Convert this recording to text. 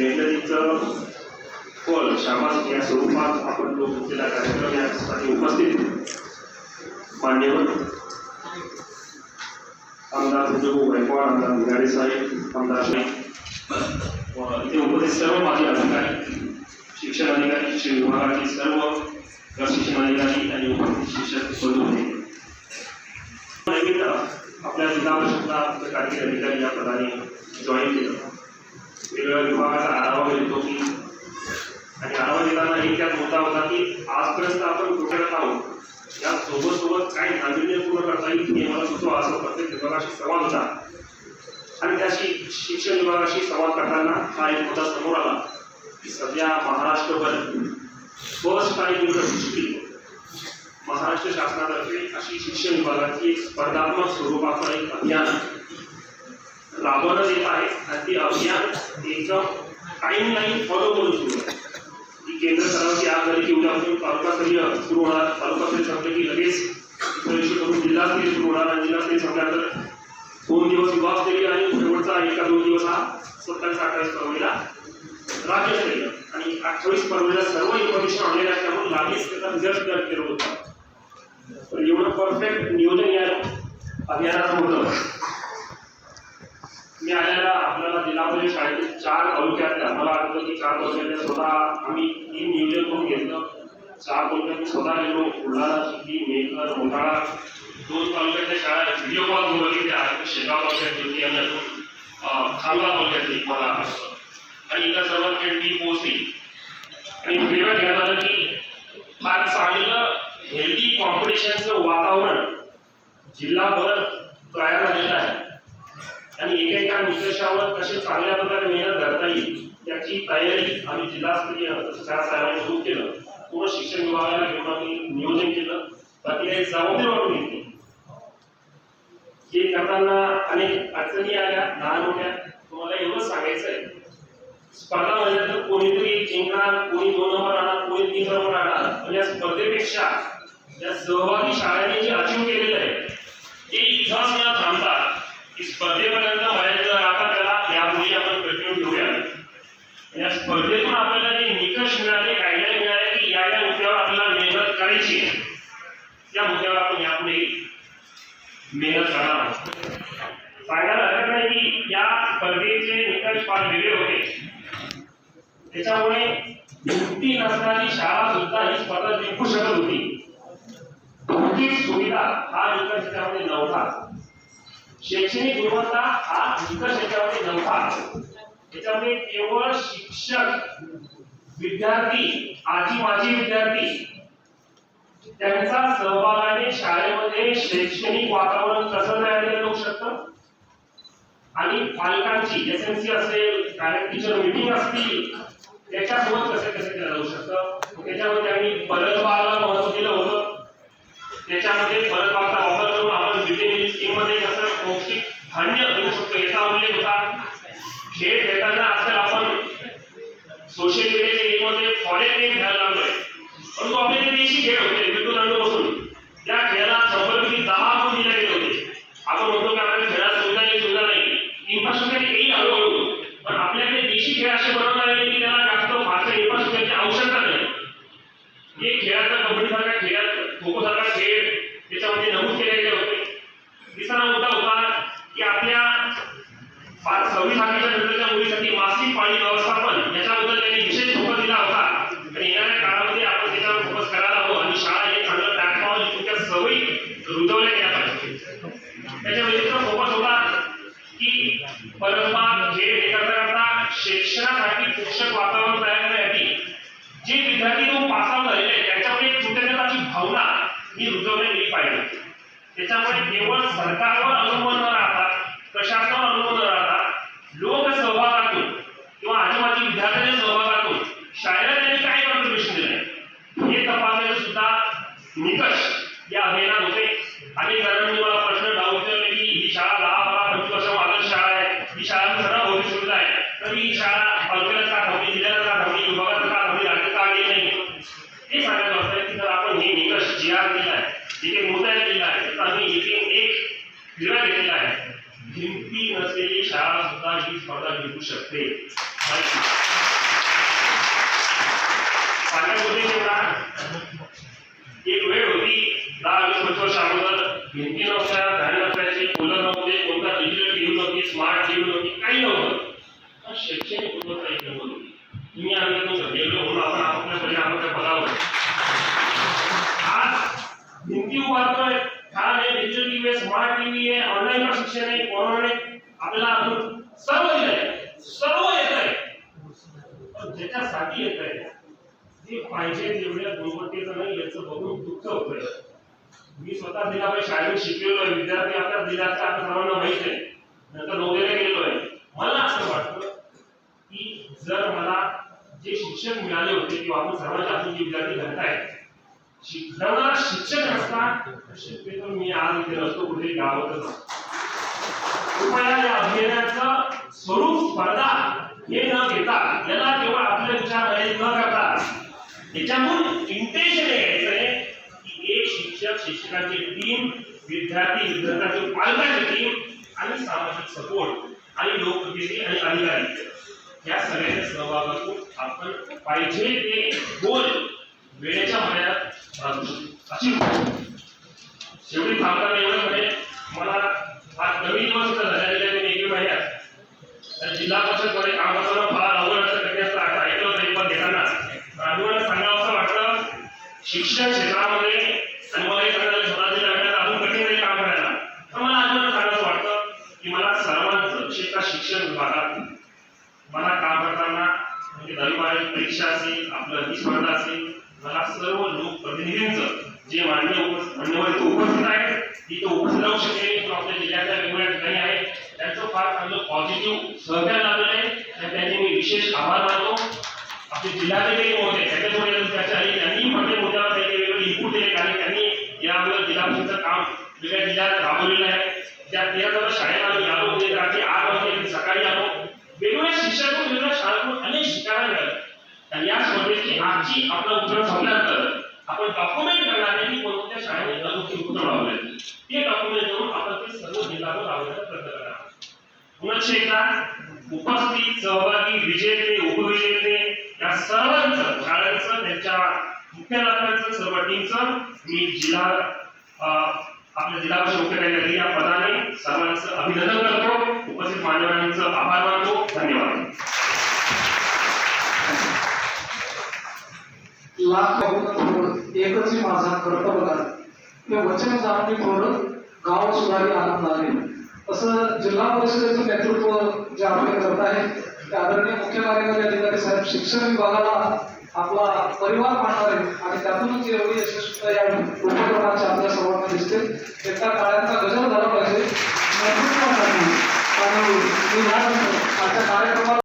मेहनतीचं फल शाबास या स्वरूपात आपण लोकसेला कार्यक्रम यासाठी उपस्थित मान्यवर आमदार उद्योग गायकवाड आमदार भिगाडे साहेब आमदार शेख इथे उपस्थित सर्व माजी अधिकारी शिक्षण अधिकारी शिक्षण विभागातील सर्व प्रशिक्षण अधिकारी आणि उपस्थित शिक्षक बंधू होते. आपल्या जिल्हा परिषदला कार्यकारी अधिकारी या पदाने जॉईन केलं. वेगवेगळ्या विभागाचा आढावा घेतो की आणि आढावा घेताना एक त्यात मुद्दा होता की आजपर्यंत आपण कुठे आहोत? या सोबत सोबत काही नाविन्यपूर्ण करता येईल हे मला सुचवा असं प्रत्येक विभागाशी संवाद होता. आणि त्याशी शिक्षण विभागाशी संवाद करताना हा एक मुद्दा समोर आला की सध्या महाराष्ट्रभर फर्स्ट टाइम युनिव्हर्सिटी महाराष्ट्र शासनातर्फे अशी शिक्षण विभागाची एक स्पर्धात्मक स्वरूपाचं एक अभियान राबवण्यात येत आहे. आणि ती अभियान एकदम टाईमलाईन फॉलो करून सुरू आहे. की केंद्र सरकारची आज झाली की उद्यापासून तालुकास्तरीय सुरू होणार. तालुकास्तरीय संपलं की लगेच करून जिल्हास्तरीय सुरू होणार आणि जिल्हास्तरीय संपल्यानंतर दोन दिवस विभागस्तरीय आणि शेवटचा एका दोन दिवस हा सत्तावीस अठ्ठावीस फरवरीला राज्यस्तरीय आणि अठ्ठावीस फरवरीला सर्व इन्फॉर्मेशन ऑनलाईन असल्यामुळे लागेच त्याचा रिझल्ट तयार केलं होतं. एवढं परफेक्ट नियोजन या अभियानाचं होतं. मी आलेला आपल्याला जिल्हा परिषद शाळेतील चार तालुक्यातल्या मला आठवतं की चार तालुक्यातल्या स्वतः आम्ही तीन नियोजन करून घेतलं. चार तालुक्यात स्वतः गेलो बुलढाणा सिद्धी मेघर मोठाळा दोन तालुक्यातल्या शाळा व्हिडिओ कॉल बोलवली त्या शेगाव तालुक्यात होती आणि अजून तालुक्यात एक मला आणि इतर सर्वांकडे ती पोहोचली आणि वेगळं घेण्यात आलं की फार चांगलं हेल्दी कॉम्पिटिशनचं वातावरण जिल्हाभर तयार झालेलं आहे. आणि एकेका निकषावर कसे चांगल्या प्रकारे मेहनत करता येईल याची तयारी आम्ही जिल्हास्तरीय चार साहेबांनी सुरू केलं. पूर्ण शिक्षण विभागाला घेऊन आम्ही नियोजन केलं. बाकी काही जबाबदारी वाटून घेतली. हे करताना अनेक अडचणी आल्या लहान मोठ्या तुम्हाला एवढं सांगायचं आहे स्पर्धा म्हणजे तर कोणीतरी जिंकणार कोणी दोन नंबर आणणार कोणी तीन नंबर आणणार पण या स्पर्धेपेक्षा या सहभागी शाळांनी जे अचीव केलेलं आहे ते इतिहास न थांबता की स्पर्धेपर्यंत या स्पर्धेतून आपल्याला जे निकष मिळाले गाईडलाईन मिळाले की या या मुद्द्यावर आपल्याला मेहनत करायची आहे. त्या मुद्द्यावर आपण यापुढे मेहनत करणार आहोत. सांगायला हरकत नाही की या स्पर्धेचे निकष फार वेगळे होते. त्याच्यामुळे युक्ती नसणारी शाळा सुद्धा ही स्पर्धा जिंकू शकत होती. भौतिक सुविधा हा निकष त्यामध्ये नव्हता. शैक्षणिक गुणवत्ता हा निकष त्याच्यामध्ये नव्हता. त्याच्यामुळे केवळ शिक्षक विद्यार्थी आजी माजी विद्यार्थी त्यांचा सहभागाने शाळेमध्ये शैक्षणिक वातावरण कसं तयार केलं जाऊ शकतं? आणि पालकांची एस एम सी असेल पॅरेंट टीचर मिटिंग असतील त्याच्यासोबत कसे कसे केलं जाऊ शकतं? त्याच्यामध्ये आम्ही परतबागला महत्त्व दिलं होतं. त्याच्यामध्ये परतबागचा वापर करून आपण मिड डे स्कीममध्ये कसं पौष्टिक धान्य देऊ शकतो याचा उल्लेख होता खेळ खेळताना आजकाल आपण सोशल मीडियाच्या गेममध्ये फॉरेन गेम खेळायला लागलोय. परंतु आपले जे देशी खेळ होते विद्युत दंड बसून. त्या खेळाला शंभर पैकी दहा गुण दिले गेले होते. आपण म्हणतो की आपल्या खेळात सुविधा नाही सुविधा नाही. इन्फ्रास्ट्रक्चर येईल हळूहळू पण आपल्याकडे देशी खेळ असे बनवता आले की त्याला जास्त फारशा इन्फ्रास्ट्रक्चरची आवश्यकता नाही. हे खेळाचा कबड्डी सारखा खेळ खो खो सारखा खेळ त्याच्यामध्ये नमूद केले रुजवल्या गेल्या पाहिजे त्याच्या व्यतिरिक्त फोकस होता की परंपरा जे हे करता करता शिक्षणासाठी पोषक वातावरण तयार करण्यासाठी जे विद्यार्थी तो पास आउट झालेले आहेत एक कृतज्ञताची भावना ही रुजवली गेली पाहिजे. त्याच्यामुळे केवळ सरकारवर अवलंबून न राहता प्रशासनावर अवलंबून ही स्पर्धा जिंकू शकते. एक वेळ होती. दहा वीस वर्ष अगोदर. भिंती नव्हत्या झाडे नसायचे फुलं नव्हते, कोणता डिजिटल टीव्ही नव्हती स्मार्ट टीव्ही नव्हती, काही नव्हतं. शैक्षणिक गुणवत्ता नंबर होती. तुम्ही आमच्यातून गेलो म्हणून आपण आपापल्या परिणामाच्या पदावर आज भिंती उभारतोय. छान आहे डिजिटल टीव्ही आहे स्मार्ट टीव्ही आहे ऑनलाईन शिक्षण आहे. कोरोनाने आपल्याला अजून सर्व दिलंय सर्व येत आहे पण ज्याच्यासाठी येत आहे जे पाहिजे तेवढ्या गुणवत्तेचं नाही याचं बघून दुःख होतंय. मी स्वतः दिलाबाई शाळेत शिकलेलो आहे विद्यार्थी आपल्या दिलाचा आपल्या सर्वांना माहीत आहे. नंतर नोकरीला गेलेलो आहे मला असं वाटतं की जर मला जे शिक्षक मिळाले होते किंवा आपण सर्वांच्या हातून जे विद्यार्थी घडतायत शिकवणारा शिक्षक असतात तर मी आज इथे नसतो कुठे गावातच असतो. कृपया या अभियानाचं स्वरूप स्पर्धा हे न घेता याला केवळ आपले विचार मर्यादित न करता याच्यातून इंटेन्शन घ्यायचंय की एक शिक्षक शिक्षकाची टीम विद्यार्थी विद्यार्थ्याची पालकाची टीम आणि सामाजिक सपोर्ट आणि लोकप्रतिनिधी आणि अधिकारी. या सगळ्यांच्या सहभागातून आपण पाहिजे ते गोल वेळेच्या मर्यादा अशी शेवटी थांबताना एवढं म्हणजे मला आज नवीन दिवस झालेले आहे एक महिन्यात तर जिल्हा परिषदमध्ये काम करताना फार अवघड असं कधी असं आता ऐकलं होतं एक पण घेताना. राजूला सांगावं असं वाटतं शिक्षण क्षेत्रामध्ये आणि मला हे सांगायला स्वतःच्या लागण्यात अजून कठीण नाही काम करायला. तर मला अजून सांगायचं वाटतं की मला सर्वांचं विशेषतः शिक्षण विभागात. मला काम करताना म्हणजे दरबारी परीक्षा असेल आपलं ही स्पर्धा असेल मला सर्व लोकप्रतिनिधींचं जे मान्य मान्यवर उपस्थित आहेत तिथे उपस्थित राहू शकले किंवा आपल्या जिल्ह्याच्या वेगवेगळ्या ठिकाणी आहेत. त्यांचं फार चांगलं पॉझिटिव्ह सहकार्य लाभलेलं आहे. आणि त्यांचे मी विशेष आभार मानतो. आपले जिल्हाधिकारी होते त्याच्यामुळे चर्चा झाली त्यांनी प्रत्येक मुद्द्यावर काही वेगवेगळे इनपुट दिले कारण त्यांनी या यावेळेस जिल्हा परिषदचं काम वेगळ्या जिल्ह्यात राबवलेलं आहे. त्या तेरा जवळ शाळेला आम्ही आलो होते रात्री आठ वाजता सकाळी आलो. वेगवेगळ्या शिक्षकांकडून वेगवेगळ्या शाळांकडून अनेक शिकायला मिळालं. आणि या स्पर्धेची आजची आपलं उत्तर संपल्यानंतर आपण डॉक्युमेंट करणार की कोणत्या शाळेने अनोखी उत्तर लावले ते डॉक्युमेंट करून आपण ते सर्व जिल्ह्यावर लावण्याचा प्रयत्न करा पुनश्च एकदा? उपस्थित सहभागी विजेते उपविजेते या सर्वांचं शाळांचं त्यांच्या मुख्याध्यापकांचं सर्व टीमचं मी जिल्हा आपल्या जिल्हा परिषद या पदाने सर्वांचं अभिनंदन करतो. उपस्थित मान्यवरांचं आभार मानतो. धन्यवाद. लाख एकच माझा कर्तव्य आहे ते वचन जाणून थोडं गाव सुधारी आनंदाने असं जिल्हा परिषदेचं नेतृत्व जे आपले करत आहे ते आदरणीय मुख्य कार्यकारी अधिकारी साहेब शिक्षण विभागाला आपला परिवार मानणार आहे आणि त्यातूनच एवढी यशस्वी या उपक्रमाच्या आपल्या सर्वांना दिसते. एका काळ्यांचा गजर झाला पाहिजे. नेतृत्वासाठी आणि मी ह्या आजच्या कार्यक्रमाला